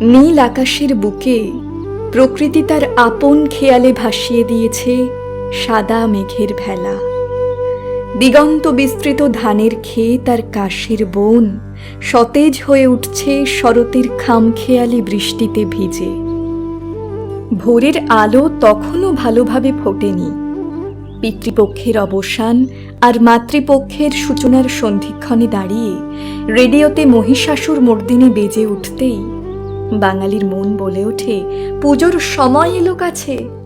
নীল আকাশের বুকে প্রকৃতি তার আপন খেয়ালে ভাসিয়ে দিয়েছে সাদা মেঘের ভেলা। দিগন্ত বিস্তৃত ধানের খেয়ে তার কাশের বন, সতেজ হয়ে উঠছে শরতের খামখেয়ালি বৃষ্টিতে ভিজে। ভোরের আলো তখনও ভালোভাবে ফোটেনি। পিতৃপক্ষের অবসান আর মাতৃপক্ষের সূচনার সন্ধিক্ষণে দাঁড়িয়ে রেডিওতে মহিষাসুর মর্দিনী বেজে উঠতেই বাঙালির মন বলে ওঠে। পুজোর সময় এলো কাছে।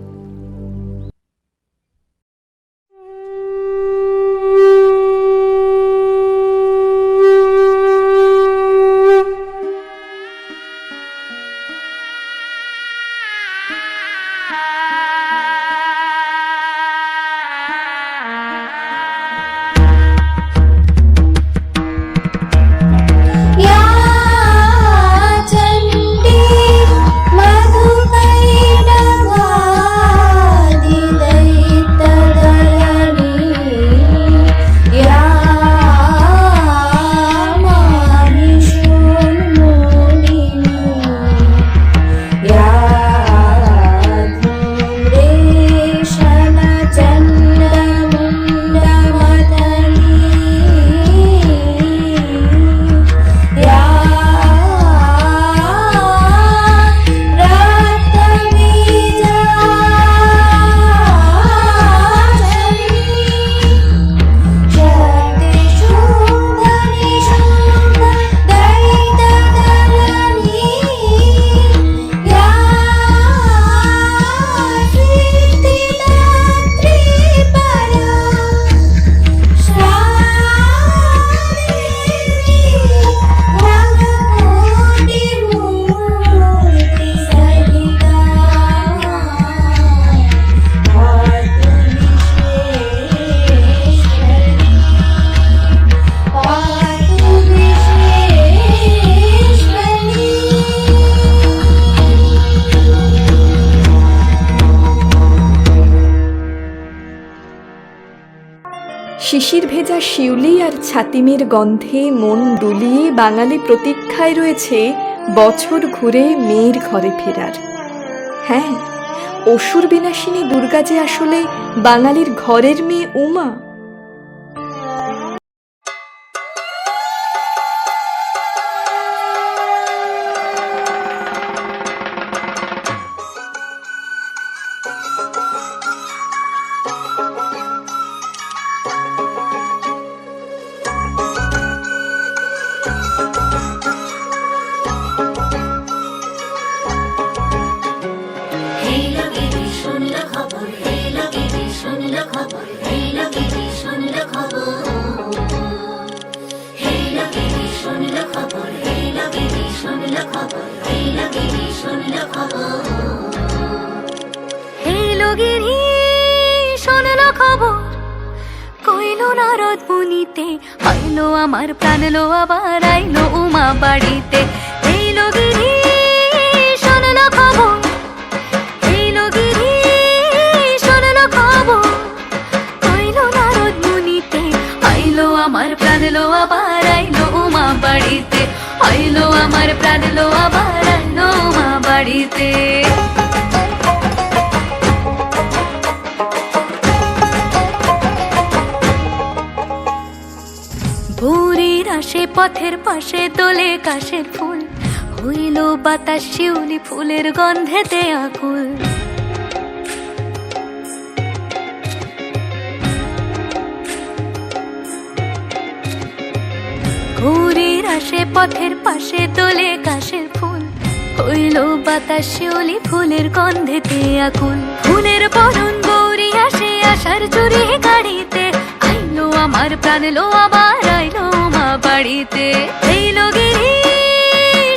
শিশির ভেজা শিউলি আর ছাতিমের গন্ধে মন দুলিয়ে বাঙালি প্রতীক্ষায় রয়েছে বছর ঘুরে মেয়ের ঘরে ফেরার। হ্যাঁ অসুর বিনাশিনী দুর্গা যে আসলে বাঙালির ঘরের মেয়ে উমা। মুনিতে আমার প্রাণ লো আবার আইলো উমা বাড়িতে। এই লগেরই শোনল খবর এই লগেরই শোনল খবর, কইল মুনিতে আইলো আমার প্রাণ লো আবার আইলো উমা বাড়িতে। আইলো আমার প্রাণ লো আবার আইলো উমা বাড়িতে। ভোরের আসে, পথের পাশে তোলে কাশের ফুল। হইল বাতাস, শিউলি ফুলের গন্ধেতে আকুল। ভোরের আসে, পথের পাশে তোলে কাশের হইল বাতাস শিউলি ফুলের গন্ধেতে আকুল ফুলের বরণ গৌরী আসে আসার চুরি গাড়িতে। আইলো আমার প্রাণ লো, আবার আইলো মা বাড়িতে। এই লগেরই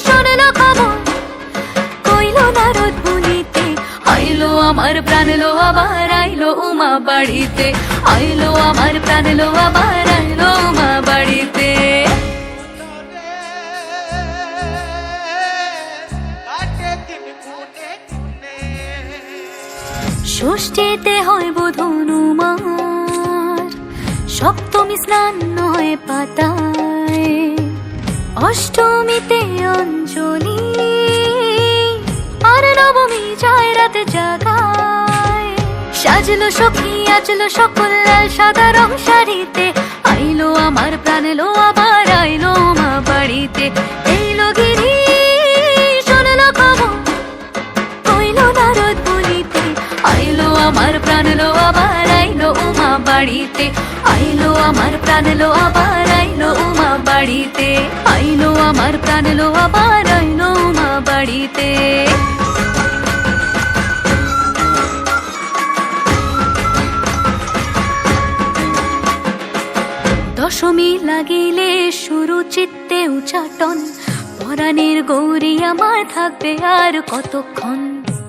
শোনলো খবর, কইল নারদ মুনিতে আইলো আমার প্রাণ লো, আবার আইলো উমা বাড়িতে। আইলো আমার প্রাণ লো, আবার আইলো উমা বাড়িতে। ষষ্ঠীতে হইব ধনুমার সপ্তমী স্নান নয় পাতায়। অষ্টমীতে অঞ্জলি। আর নবমী জয় রাতে জাগায়। সাজলো সখী আজলো সকল লাল সাদা রং শাড়িতে। আইলো আমার প্রাণ লো আবার আইলো মা বাড়িতে। এইলো গিরি আমার প্রাণ এলো আবার আইলো উমা বাড়িতে। আইলো আমার প্রাণ এলো আবার আইলো উমা বাড়িতে। আইলো আমার প্রাণ এলো আবার আইলো উমা বাড়িতে। দশমী লাগিলে শুরু চিত্তে উচাটন, পরাণের গৌরী আমার থাকবে আর কতক্ষণ?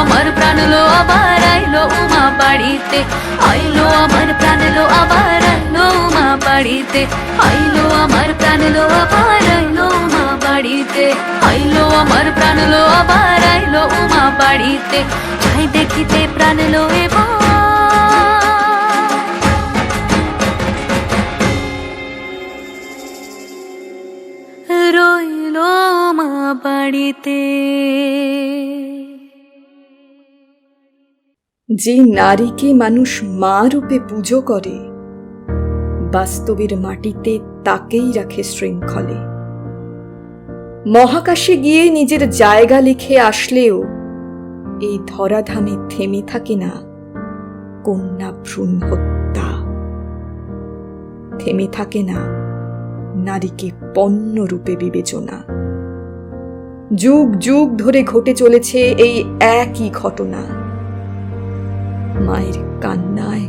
আমার প্রাণ লো আবার আইলো উমা বাড়িতে আইলো আমার প্রাণ লো আবার আইলো উমা বাড়িতে আইলো আমার প্রাণ লো আবার আইলো উমা বাড়িতে আইলো আমার প্রাণ লো আবার আইলো উমা বাড়িতে যাই দেখিতে প্রাণ এবার রইল মা বাড়িতে যে নারীকে মানুষ মা রূপে পুজো করে, বাস্তবের মাটিতে তাকেই রাখে শৃঙ্খলে। মহাকাশে গিয়ে নিজের জায়গা লিখে আসলেও এই ধরাধামে থেমে থাকে না কন্যা ভ্রূণ হত্যা। থেমে থাকে না নারীকে পণ্য রূপে বিবেচনা। যুগ যুগ ধরে ঘটে চলেছে এই একই ঘটনা। মায়ের কান্নায়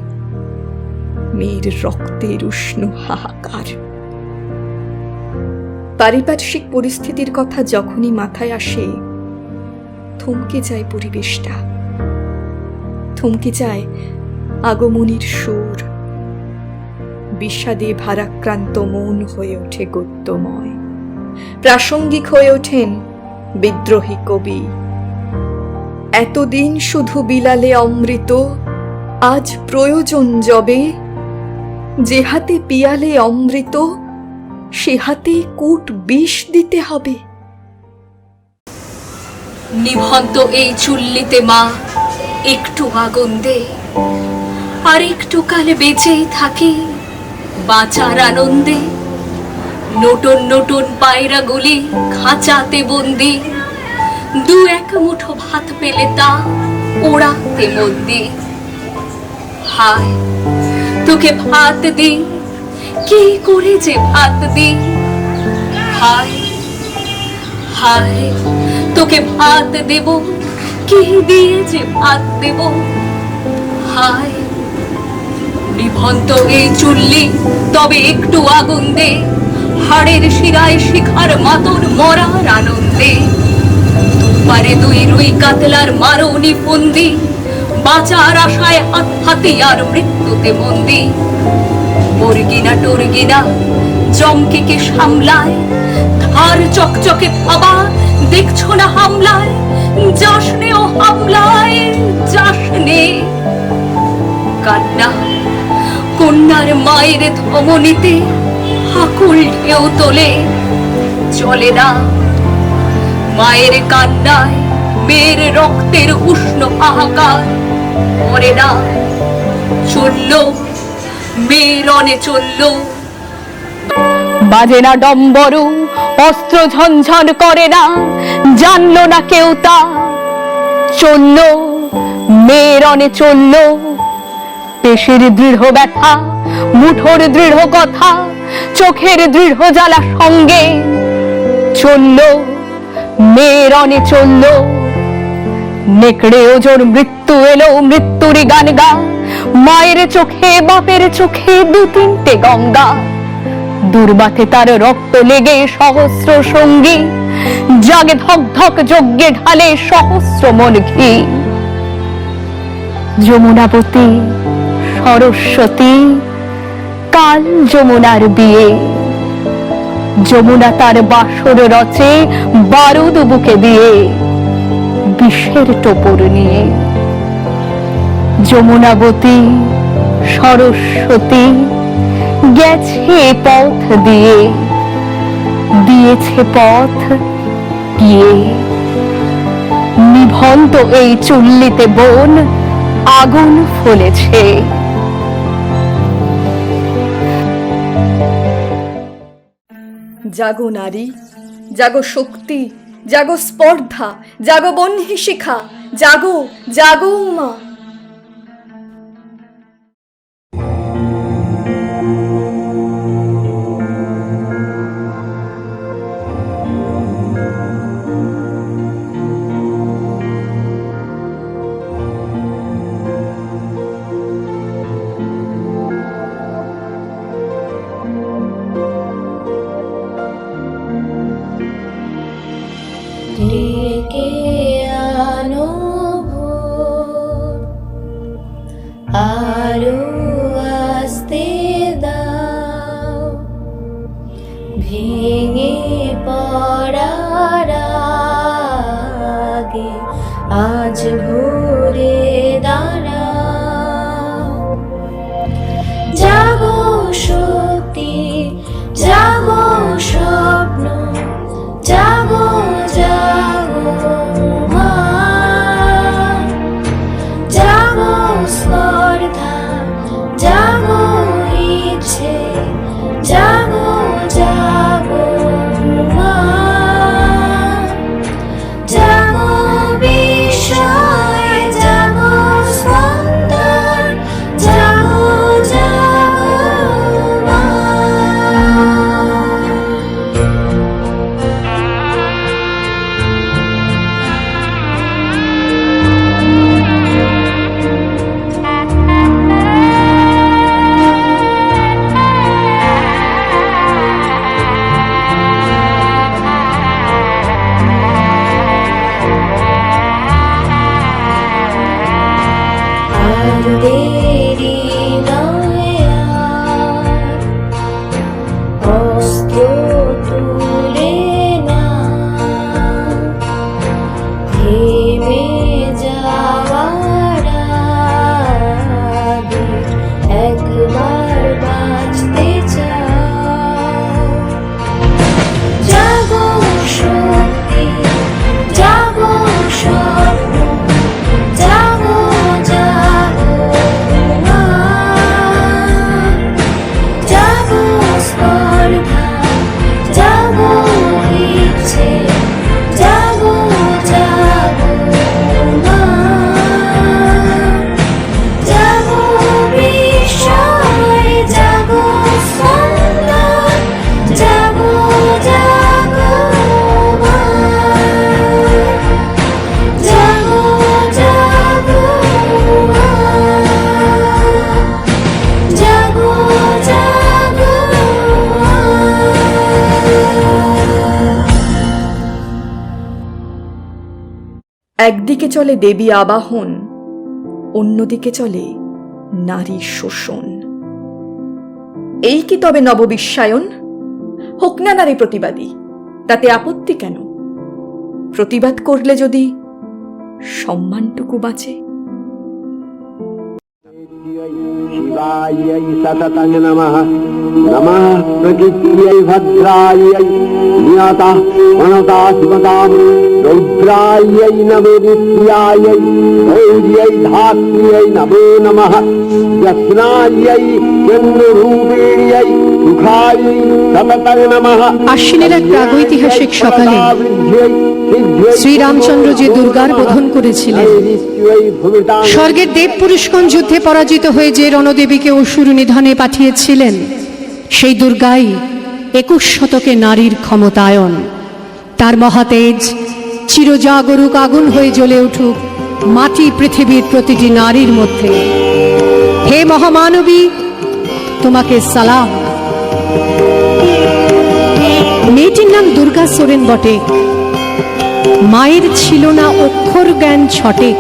মেয়ের রক্তের উষ্ণ হাহাকার পারিপার্শ্বিক পরিস্থিতির কথা যখনই মাথায় আসে থমকে যায় পরিবেশটা থমকে যায় আগমনীর সুর বিষাদে ভারাক্রান্ত মন হয়ে ওঠে গদ্যময় প্রাসঙ্গিক হয়ে ওঠেন বিদ্রোহী কবি এতদিন শুধু বিলালে অমৃত আজ প্রয়োজন যবে যে হাতে পিয়ালে অমৃত সে হাতে কূট বিষ দিতে হবে। নিভন্ত এই চুল্লিতে মা, একটু আগুন দে। আর একটু কাল বেঁচেই থাকি, বাঁচার আনন্দে। নতুন নতুন পায়রাগুলি খাঁচাতে বন্দি। দু এক মুঠো ভাত পেলে তা ওড়াতে মন্দি হায়, তোকে ভাত দি কি করে যে ভাত দি হায় হায়, তোকে ভাত দেব, কি দিয়ে যে ভাত দেব? হায়, নিভন্ত এই চুল্লি, তবে একটু আগুন দে, হাড়ের শিরায় শিখার মাতর মরার আনন্দে। পারে দুই রুই কাতলার মারণি ফন্দি বাঁচার আশায় হাত হাতিয়ার মৃত্যুতে মন্দি মুরগিনা টুরগিনা জমকে কে সামলায় ধার চকচকে থাবা, দেখছ না হামলায় যাসনে ও হামলায় যাসনে কান্না, কন্যার মায়ের ধমনীতে হাকুল ঢেউ তোলে, চলে না। মায়ের কান্নায় মেয়ের রক্তের উষ্ণ হাহাকার মরে না চলল মেয়ের অনে চলল। বাজে না ডম্বরু, অস্ত্র ঝনঝন করে না, জানলো না কেউ তা। চলল মেয়ের অনে চলল, পেশের দৃঢ় ব্যথা, মুঠোর দৃঢ় কথা, চোখের দৃঢ় জ্বালা সঙ্গে। চলল চলল চলল। নেকড়ে ওজোর মৃত্যু এলো মৃত্যুর গান গা। মায়ের চোখে, বাপের চোখে দু তিনটে গঙ্গা। দুর্বাথে তার রক্ত লেগে সহস্র সঙ্গী। জাগে ধক ধক যজ্ঞে ঢালে সহস্র মন ঘি। যমুনাবতী সরস্বতী, কাল যমুনার বিয়ে। যমুনা তার বাসর রচে, বারুদ বুকে দিয়ে বিষের টোপর নিয়ে। যমুনাবতী, সরস্বতী গেছে পথ দিয়ে। দিয়েছে পথ গিয়ে। নিভন্ত এই চুল্লিতে বোন আগুন ফলেছে। জাগো নারী, জাগো শক্তি জাগো স্পর্ধা জাগো বহ্নি শিখা জাগো জাগো উমা। একদিকে চলে দেবী আবাহন, অন্যদিকে চলে নারী শোষণ। এই কি তবে নববিশ্বায়ন? হোক না নারী প্রতিবাদী, তাতে আপত্তি কেন? প্রতিবাদ করলে যদি সম্মানটুকু বাঁচে। शिवायै सततं नमः नमः प्रकृत्यै भद्रायै नियता मनता सुमतां रौद्रायै नमो नित्यायै गौर्यै धात्र्यै नमो नमः व्यसनायै चन्द्ररूपिण्यै सुखायै सततं नमः আশ্বিনের এক প্রাগৈতিহাসিক সকালে শ্রীরামচন্দ্র যে দুর্গার বোধন করেছিলেন স্বর্গের দেব পুরুষগণ যুদ্ধে পরাজিত হয়ে যে রণদেবীকে অসুর নিধনে পাঠিয়েছিলেন। সেই দুর্গাই একুশ শতকে নারীর ক্ষমতায়ন। তার মহাতেজ চিরজাগরুক আগুন হয়ে জ্বলে উঠুক মাটি পৃথিবীর প্রতিটি নারীর মধ্যে। হে মহামানবী, তোমাকে সালাম। মেয়েটির নাম দুর্গা সোরেন বটে। মায়ের ছিল না অক্ষর জ্ঞান ছটে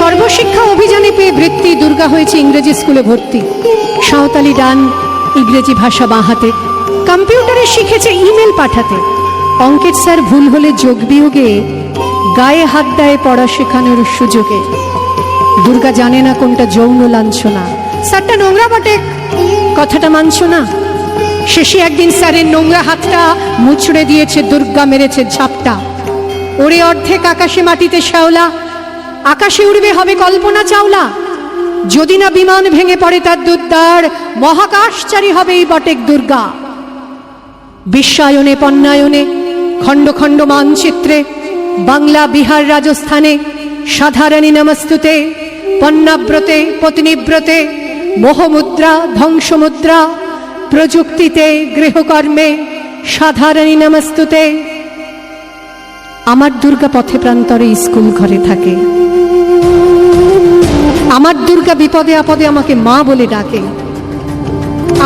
সর্বশিক্ষা অভিযানে পেয়ে বৃত্তি দুর্গা হয়েছে ইংরেজি স্কুলে ভর্তি। সাঁওতালি ডান, ইংরেজি ভাষা বাঁহাতে। কম্পিউটারে শিখেছে ইমেল পাঠাতে। অঙ্কের স্যার ভুল হলে যোগ বিয়োগে গায়ে হাত দেয় পড়া শেখানোর সুযোগে। দুর্গা জানে না কোনটা যৌন লাঞ্ছনা। স্যারটা নোংরা বটে। কথাটা মানছ না? শেষে একদিন স্যারের নোংরা হাতটা মুচড়ে দিয়েছে, দুর্গা মেরেছে ঝাপটা। ওরে অর্ধেক আকাশে মাটিতে শ্যাওলা আকাশে উড়বে হবে কল্পনা চাওলা। যদি না বিমান ভেঙে পড়ে তার দুর্দার মহাকাশচারী হবে এই বটেক দুর্গা। বিশ্বায়নে পণ্যায়নে, খণ্ড খণ্ড মানচিত্রে, বাংলা, বিহার, রাজস্থানে, সাধারণী নমস্তুতে, পণ্যাব্রতে, পত্নীব্রতে, মোহমুদ্রা, ধ্বংসমুদ্রা, প্রযুক্তিতে, গৃহকর্মে, সাধারণী নমস্তুতে। আমার দুর্গা পথে প্রান্তরে স্কুল ঘরে থাকে। দুর্গা বিপদে আপদে আমাকে মা বলে ডাকে।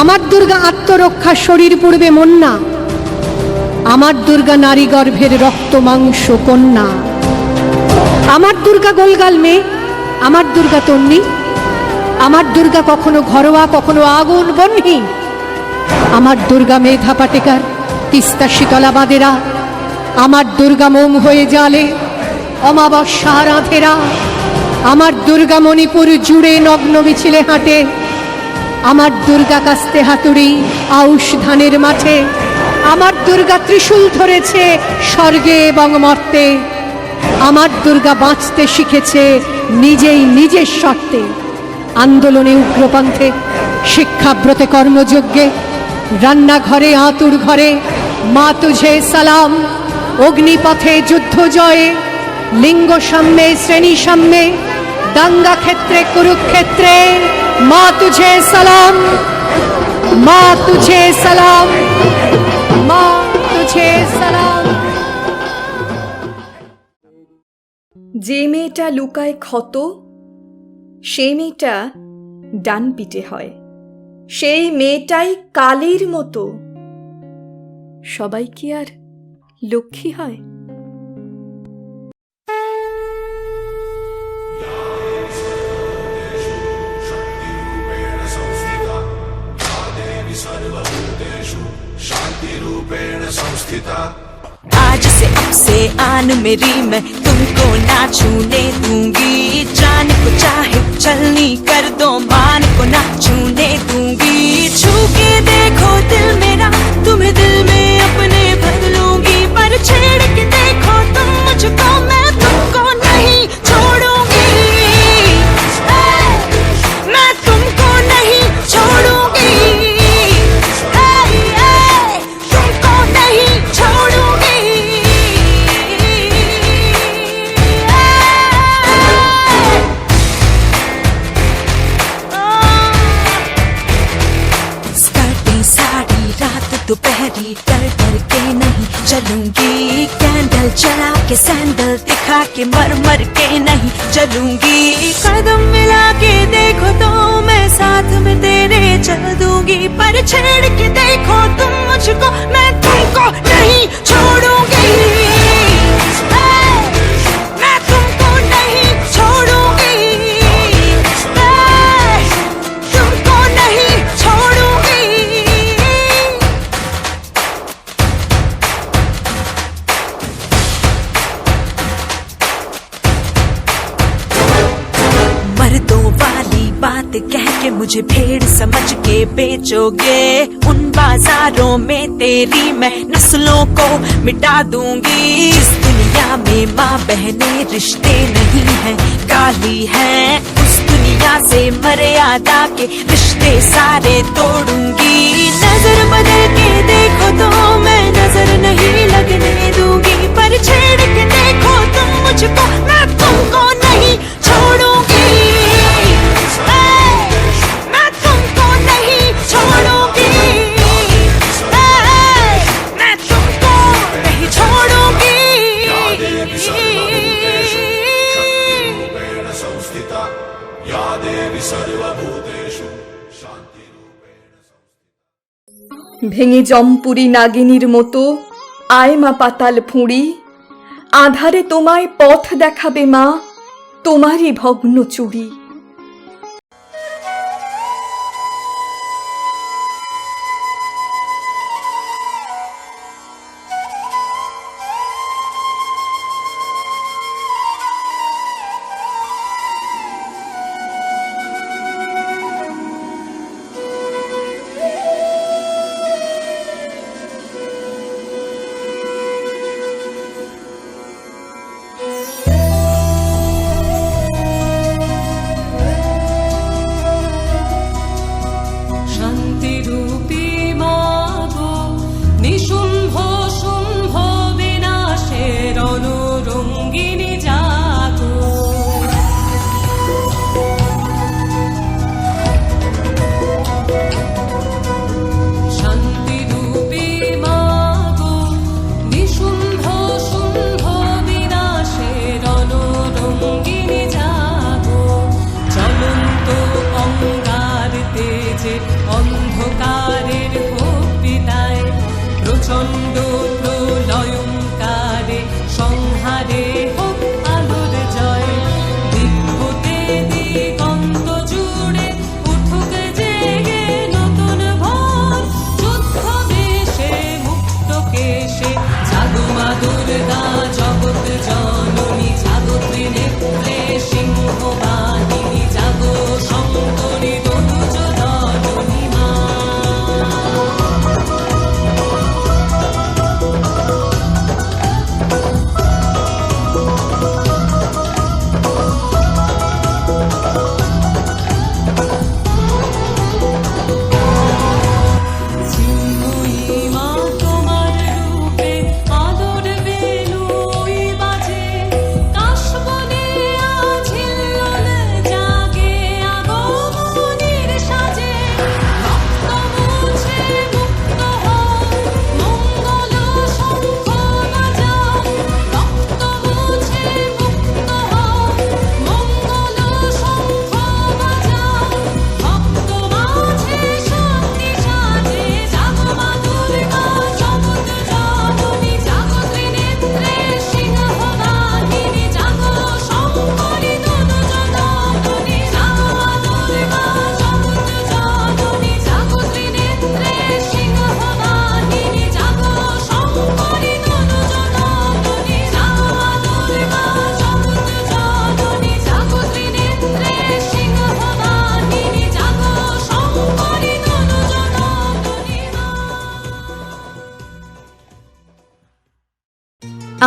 আমার দুর্গা আত্মরক্ষা শরীর পূর্বে মন্না। আমার দুর্গা নারী গর্ভের রক্ত, মাংস, কন্যা। আমার দুর্গা গোলগাল মেয়ে। আমার দুর্গা তন্নি। আমার দুর্গা কখনো ঘরোয়া, কখনো আগুন বন্যি আমার দুর্গা মেধা পাটেকার, তিস্তা শীতলা বাঁধেরা আমার দুর্গা মোম হয়ে জালে অমাবস্যা রাধেরা আমার দুর্গা মণিপুর জুড়ে নগ্ন মিছিলে হাঁটে। আমার দুর্গা কাস্তে হাতুড়ি আউশ ধানের মাঠে। আমার দুর্গা ত্রিশূল ধরেছে স্বর্গে এবং মর্তে। আমার দুর্গা বাঁচতে শিখেছে নিজেই নিজের শর্তে। আন্দোলনে উগ্রপন্থে, শিক্ষাব্রতে কর্মযজ্ঞে, রান্নাঘরে আতুর ঘরে, মা তুঝে সালাম, অগ্নিপথে যুদ্ধ জয়ে, লিঙ্গ সাম্যে, শ্রেণি সাম্যে দাঙ্গা ক্ষেত্রে কুরুক্ষেত্রে মা তুঝে সালাম মা তুঝে সালাম মা তুঝে সালাম যে মেয়েটা লুকায় ক্ষত সেই মেয়েটা ডান পিটে হয়। সেই মেয়েটাই কালীর মতো। সবাই কি আর লক্ষ্মী হয়? आज से अब से आन मेरी मैं, तुमको ना छूने दूँगी। जान को चाहे चलनी कर दो, मान को ना छूने दूँगी। छू के देखो दिल मेरा तुम्हें दिल में अपने भर लूँगी पर छेड़ के देखो तुम मुझको मैं 채를 बेचोगे उन बाजारों में तेरी मैं नस्लों को मिटा दूँगी। इस दुनिया में माँ बहने रिश्ते नहीं हैं, काली है। उस दुनिया से मर्यादा के रिश्ते सारे तोड़ूँगी। नज़र बदल के देखो तो मैं नज़र नहीं लगने दूँगी। पर छेड़ के देखो तुम मुझको, मैं तुमको नहीं छोड़ूँगी ভেঙে জমপুরি নাগিনীর মতো, আয়মা পাতাল ফুঁড়ি, আধারে তোমায় পথ দেখাবে মা, তোমারই ভগ্ন চুড়ি।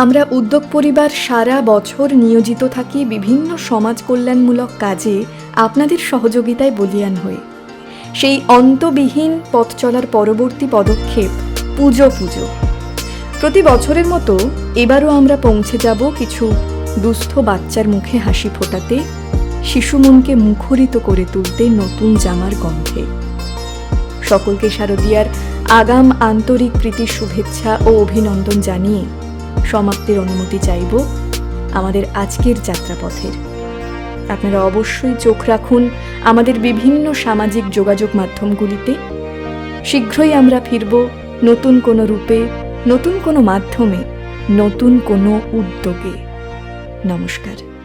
আমরা উদ্যোগ পরিবার সারা বছর নিয়োজিত থাকি বিভিন্ন সমাজ কল্যাণমূলক কাজে আপনাদের সহযোগিতায় বলিয়ান হয়ে। সেই অন্তবিহীন পথ চলার পরবর্তী পদক্ষেপ পুজো পুজো। প্রতি বছরের মতো এবারও আমরা পৌঁছে যাব কিছু দুস্থ বাচ্চার মুখে হাসি ফোটাতে, শিশু মনকে মুখরিত করে তুলতে নতুন জামার গন্ধে। সকলকে শারদিয়ার আগাম আন্তরিক প্রীতির শুভেচ্ছা ও অভিনন্দন জানিয়ে সমাপ্তির অনুমতি চাইব আমাদের আজকের যাত্রাপথের। আপনারা অবশ্যই চোখ রাখুন আমাদের বিভিন্ন সামাজিক যোগাযোগ মাধ্যমগুলিতে। শীঘ্রই আমরা ফিরব নতুন কোনো রূপে, নতুন কোনো মাধ্যমে, নতুন কোনো উদ্যোগে। নমস্কার।